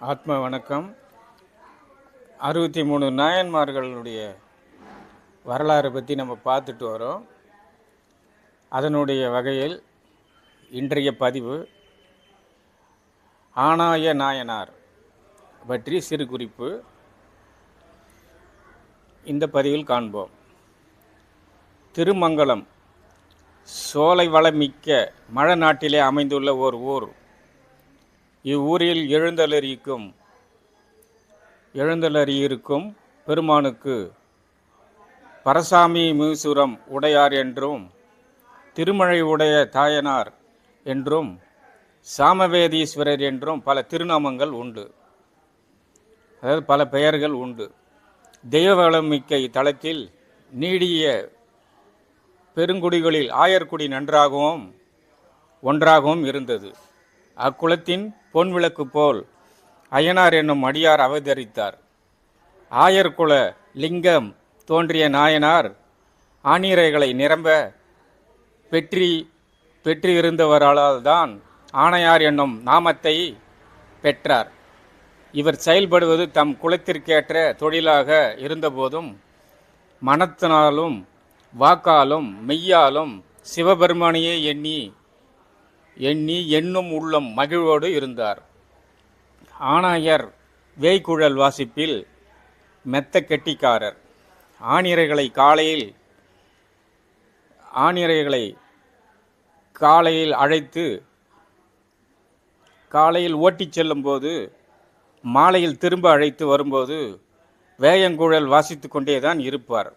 ஆத்ம வணக்கம். அறுபத்தி மூணு நாயன்மார்களுடைய வரலாறு பற்றி நம்ம பார்த்துட்டு வரோம். அதனுடைய வகையில் இன்றைய பதிவு ஆனாய நாயனார் பற்றி சிறு குறிப்பு. இந்த பதிவில் காண்போம். திருமங்கலம் சோலை வளமிக்க மழை நாட்டிலே அமைந்துள்ள ஓர் ஊர். இவ்வூரில் எழுந்தலறிக்கும் எழுந்தலறியிருக்கும் பெருமானுக்கு பரசாமி மீசுரம் உடையார் என்றும் திருமழை உடைய தாயனார் என்றும் சாமவேதீஸ்வரர் என்றும் பல திருநாமங்கள் உண்டு. அதாவது பல பெயர்கள் உண்டு. தெய்வவளமிக்க இத்தலத்தில் நீடிய பெருங்குடிகளில் ஆயர்குடி நன்றாகவும் ஒன்றாகவும் இருந்தது. பொன் பொன்விளக்கு போல் அய்யனார் என்னும் அடியார் அவதரித்தார். ஆயர்குல லிங்கம் தோன்றிய நாயனார் ஆணிரைகளை நிரம்ப பெற்றி பெற்றிருந்தவரால் தான் ஆணையார் என்னும் நாமத்தை பெற்றார். இவர் செயல்படுவது தம் குலத்திற்கேற்ற தொழிலாக இருந்தபோதும் மனத்தினாலும் வாக்காலும் மெய்யாலும் சிவபெருமானையே எண்ணி எண்ணி எண்ணும் உள்ளம் மகிழ்வோடு இருந்தார். ஆணையர் வேய்க்குழல் வாசிப்பில் மெத்த கெட்டிக்காரர். ஆணிரைகளை காலையில் ஆணிரைகளை காலையில் அழைத்து காலையில் ஓட்டிச் செல்லும்போது மாலையில் திரும்ப அழைத்து வரும்போது வேயங்குழல் வாசித்து கொண்டே தான் இருப்பார்.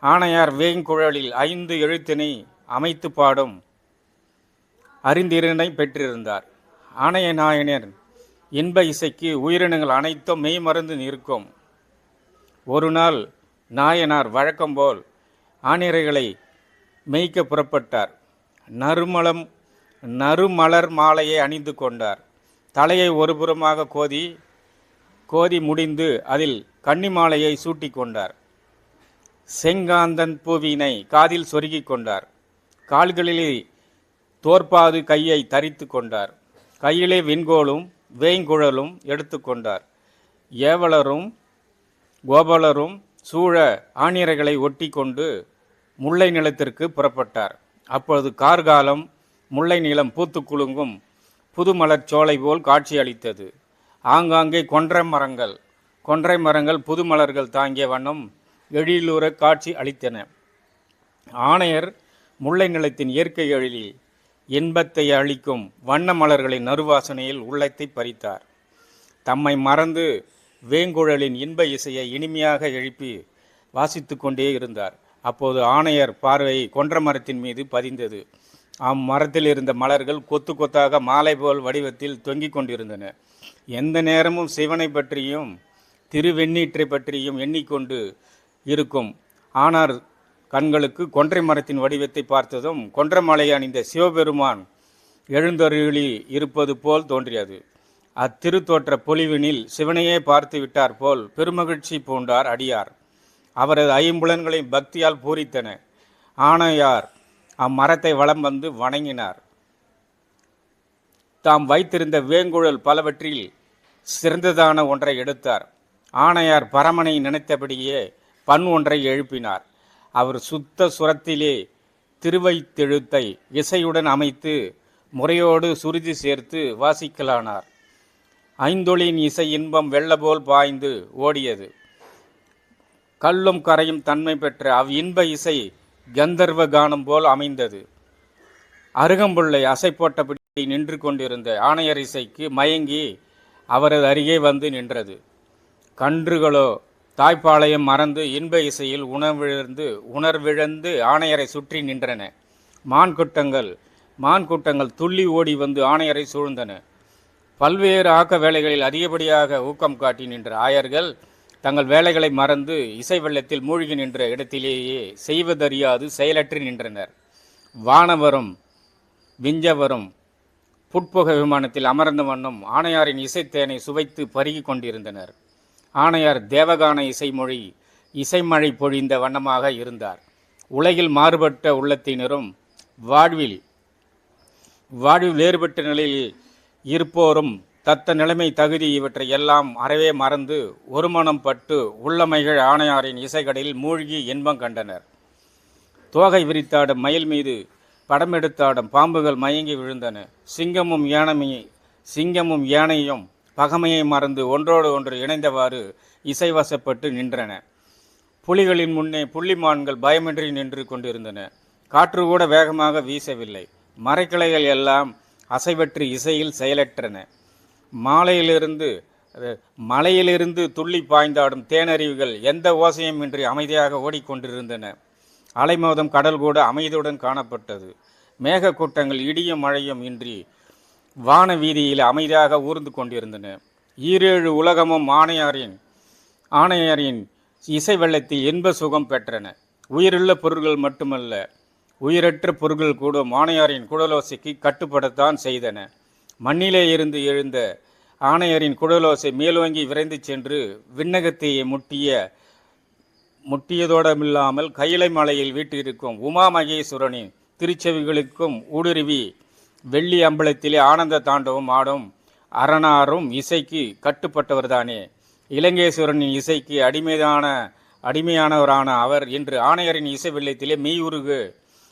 ஆணையார் வேயங்குழலில் ஐந்து எழுத்தினை அமைத்து பாடும் அறிந்திரனை பெற்றிருந்தார். ஆணைய நாயனர் இன்ப இசைக்கு உயிரினங்கள் அனைத்தும் மெய்மறந்து நிற்கும். ஒரு நாள் நாயனார் வழக்கம்போல் ஆணிரைகளை மேய்க்க புறப்பட்டார். நறுமலம் நறுமலர் மாலையை அணிந்து கொண்டார். தலையை ஒருபுறமாக கோதி கோதி முடிந்து அதில் கன்னி மாலையை சூட்டி கொண்டார். செங்காந்தன் பூவினை காதில் சொருகிக் கொண்டார். கால்களிலே தோற்பாது கையை தரித்து கொண்டார். கையிலே விண்கோலும் வேய்குழலும் எடுத்துக்கொண்டார் ஏவலரும் கோபலரும் சூழ ஆணிரைகளை ஒட்டி கொண்டு முல்லை நிலத்திற்கு புறப்பட்டார். அப்பொழுது கார்காலம் முல்லை நிலம் பூத்து குலுங்கும் புதுமலர் சோலை போல் காட்சி அளித்தது. ஆங்காங்கே கொன்றை மரங்கள் கொன்றை மரங்கள் புதுமலர்கள் தாங்கிய வண்ணம் எழிலூர காட்சி அளித்தன. ஆணையர் முல்லை நிலத்தின் இயற்கை எழிலில் இன்பத்தை அளிக்கும் வண்ண மலர்களின் நறுவாசனையில் உள்ளத்தை பறித்தார். தம்மை மறந்து வேங்குழலின் இன்ப இசையை இனிமையாக எழுப்பி வாசித்து கொண்டே இருந்தார். அப்போது ஆணையர் பார்வை கொன்ற மரத்தின் மீது பதிந்தது. அம்மரத்தில் இருந்த மலர்கள் கொத்து கொத்தாக மாலை போல் வடிவத்தில் தொங்கிக் கொண்டிருந்தன. எந்த நேரமும் சிவனை பற்றியும் திருவெண்ணீற்றை பற்றியும் எண்ணிக்கொண்டு இருக்கும். ஆனார் கண்களுக்கு கொன்றை மரத்தின் வடிவத்தை பார்த்ததும் கொன்றை மலை அணிந்த சிவபெருமான் எழுந்தருளி இருப்பது போல் தோன்றியது. அத்திருத்தோற்ற பொலிவினில் சிவனையே பார்த்து விட்டார் போல் பெருமகிழ்ச்சி பூண்டார் அடியார். அவரது ஐம்புலன்களையும் பக்தியால் பூரித்தன. ஆணையார் அம்மரத்தை வலம் வந்து வணங்கினார். தாம் வைத்திருந்த வேங்குழல் பலவற்றில் சிறந்ததான ஒன்றை எடுத்தார். ஆணையார் பரமனை நினைத்தபடியே பண் ஒன்றை எழுப்பினார். அவர் சுத்த சுரத்திலே திருவைத்தெழுத்தை இசையுடன் அமைத்து முறையோடு சுருதி சேர்த்து வாசிக்கலானார். ஐந்தொழின் இசை இன்பம் வெள்ளபோல் பாய்ந்து ஓடியது. கல்லும் கரையும் தன்மை பெற்ற அவ் இன்ப இசை கந்தர்வ கானம் போல் அமைந்தது. அருகம்புள்ளை அசை போட்டபடி நின்று கொண்டிருந்த ஆணையர் இசைக்கு மயங்கி அவரது அருகே வந்து நின்றது. கன்றுகளோ தாய்ப்பாளையம் மறந்து இன்ப இசையில் உணர்விழந்து உணர்விழந்து ஆணையரை சுற்றி நின்றன. மான் கூட்டங்கள் மான் கூட்டங்கள் துள்ளி ஓடி வந்து ஆணையரை சூழ்ந்தன. பல்வேறு ஆக்க வேலைகளில் அதிகப்படியாக ஊக்கம் காட்டி நின்ற ஆயர்கள் தங்கள் வேலைகளை மறந்து இசை வெள்ளத்தில் மூழ்கி நின்ற இடத்திலேயே செய்வதறியாது செயலற்றி நின்றனர். வானவரும் விஞ்சவரும் புட்புக விமானத்தில் அமர்ந்த வண்ணம் ஆணையாரின் இசைத்தேனை சுவைத்து பருகி கொண்டிருந்தனர். ஆணையார் தேவகான இசைமொழி இசைமழை பொழிந்த வண்ணமாக இருந்தார். உலகில் மாறுபட்ட உள்ளத்தினரும் வாழ்வில் வாழ்வில் வேறுபட்ட நிலையில் இருப்போரும் தத்த நிலைமை தகுதி இவற்றை எல்லாம் அறவே மறந்து ஒருமனம் பட்டு உள்ளமைகள் ஆணையாரின் இசைகடையில் மூழ்கி இன்பம் கண்டனர். தோகை விரித்தாடும் மயில் மீது படம் எடுத்தாடும் பாம்புகள் மயங்கி விழுந்தன. சிங்கமும் யானமே சிங்கமும் யானையும் பகமையை மறந்து ஒன்றோடு ஒன்று இணைந்தவாறு இசைவசப்பட்டு நின்றன. புலிகளின் முன்னே புள்ளிமான்கள் பயமின்றி நின்று கொண்டிருந்தன. காற்று கூட வேகமாக வீசவில்லை. மரக்கிளைகள் எல்லாம் அசைவற்று இசையில் செயலற்றன. மாலையிலிருந்து மலையிலிருந்து துள்ளி பாய்ந்தாடும் தேனருவிகள் எந்த ஓசையும் இன்றி அமைதியாக ஓடிக்கொண்டிருந்தன. அலைமோதம் கடல் கூட அமைதியுடன் காணப்பட்டது. மேகக்கூட்டங்கள் இடியும் மழையும் இன்றி வான வீதியில் அமைதியாக ஊர்ந்து கொண்டிருந்தன. ஈரேழு உலகமும் ஆணையாரின் ஆணையரின் இசை வெள்ளத்தில் இன்ப சுகம் பெற்றன. உயிருள்ள பொருள்கள் மட்டுமல்ல உயிரற்ற பொருள்கள் கூட ஆணையாரின் குடலோசைக்கு கட்டுப்படத்தான் செய்தன. மண்ணிலே இருந்து எழுந்த ஆணையரின் குடலோசை மேலோங்கி விரைந்து சென்று விண்ணகத்தை முட்டிய முட்டியதோடமில்லாமல் கையிலை மலையில் வீட்டிருக்கும் உமா மகேஸ்வரனின் திருச்செவிகளுக்கும் ஊடுருவி வெள்ளி அம்பலத்திலே ஆனந்த தாண்டவம் ஆடும் அரணாரும் இசைக்கு கட்டுப்பட்டவர்தானே. இலங்கேஸ்வரனின் இசைக்கு அடிமைதான அடிமையானவரான அவர் இன்று ஆணையரின் இசை வெள்ளத்திலே மெய்யுருகு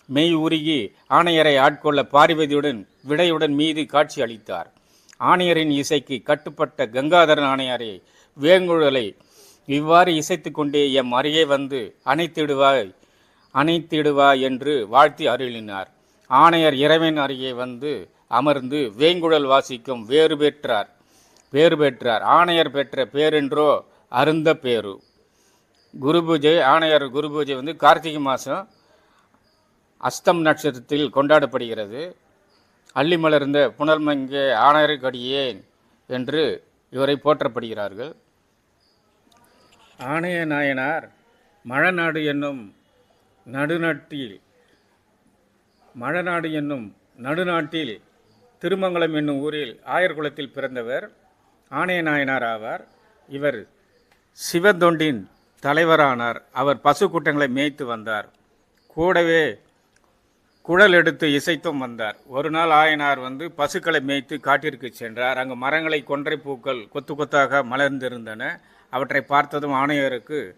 மெய் உருகி ஆணையரை ஆட்கொள்ள பார்வதியுடன் விடையுடன் மீது காட்சி அளித்தார். ஆணையரின் இசைக்கு கட்டுப்பட்ட கங்காதரன் ஆணையாரே வேங்குழலை இவ்வாறு இசைத்து கொண்டே எம் அருகே வந்து அணைத்திடுவாய் அணைத்திடுவாய் என்று வாழ்த்தி அருளினார். ஆணையர் இறைவன் அருகே வந்து அமர்ந்து வேங்குழல் வாசிக்கும் வேறு பெற்றார் பேறு பெற்றார். ஆணையர் பெற்ற பேரென்றோ அருந்த பேரு. குரு பூஜை ஆணையர் குரு பூஜை வந்து கார்த்திகை மாதம் அஸ்தம் நட்சத்திரத்தில் கொண்டாடப்படுகிறது. அள்ளி மலர்ந்த புனர்மங்கே ஆணையருக்கடியேன் என்று இவரை போற்றப்படுகிறார்கள். ஆணைய நாயனார் மழநாடு என்னும் நடுநட்டில் மழநாடு என்னும் நடுநாட்டில் திருமங்கலம் என்னும் ஊரில் ஆயர்குலத்தில் பிறந்தவர் ஆணைய நாயனார் ஆவார். இவர் சிவத்தொண்டின் தலைவரானார். அவர் பசு கூட்டங்களை மேய்த்து வந்தார். கூடவே குழல் எடுத்து இசைத்தும் வந்தார். ஒரு நாள் ஆயனார் வந்து பசுக்களை மேய்த்து காட்டிற்கு சென்றார். அங்கு மரங்களை கொன்றை பூக்கள் கொத்து கொத்தாக மலர்ந்திருந்தன. அவற்றை பார்த்ததும் ஆணையருக்கு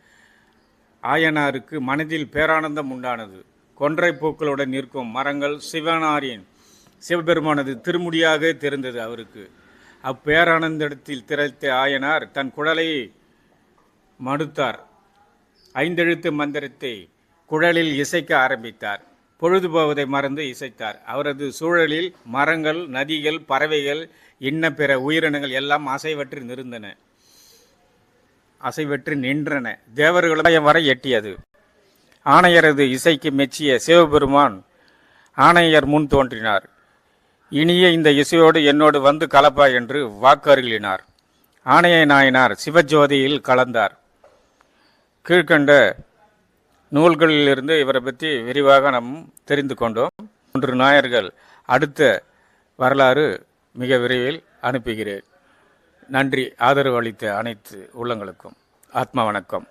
ஆயனாருக்கு மனதில் பேரானந்தம் உண்டானது. கொன்றை பூக்களுடன் நிற்கும் மரங்கள் சிவனாரின் சிவபெருமானது திருமுடியாக தெரிந்தது அவருக்கு. அப்பேரானந்தத்தில் திரைத்த ஆயனார் தன் குழலை மடுத்தார். ஐந்தெழுத்து மந்திரத்தை குழலில் இசைக்க ஆரம்பித்தார். பொழுது போவதை மறந்து இசைத்தார். அவரது சூழலில் மரங்கள் நதிகள் பறவைகள் இன்ன பிற உயிரினங்கள் எல்லாம் அசைவற்று நிறந்தன. அசைவற்று நின்றன. தேவர்களும் வரை எட்டியது. ஆணையரது இசைக்கு மெச்சிய சிவபெருமான் ஆணையர் முன் தோன்றினார். இனிய இந்த இசையோடு என்னோடு வந்து கலப்பா என்று வாக்கு அருளினார் ஆணைய நாயனார் சிவஜோதியில் கலந்தார். கீழ்கண்ட நூல்களிலிருந்து இவரை பற்றி விரிவாக நாம் தெரிந்து கொண்டோம். மூன்று நாயர்கள் அடுத்த வரலாறு மிக விரைவில் அனுப்புகிறேன். நன்றி. ஆதரவு அளித்த அனைத்து உள்ளங்களுக்கும். ஆத்மா வணக்கம்.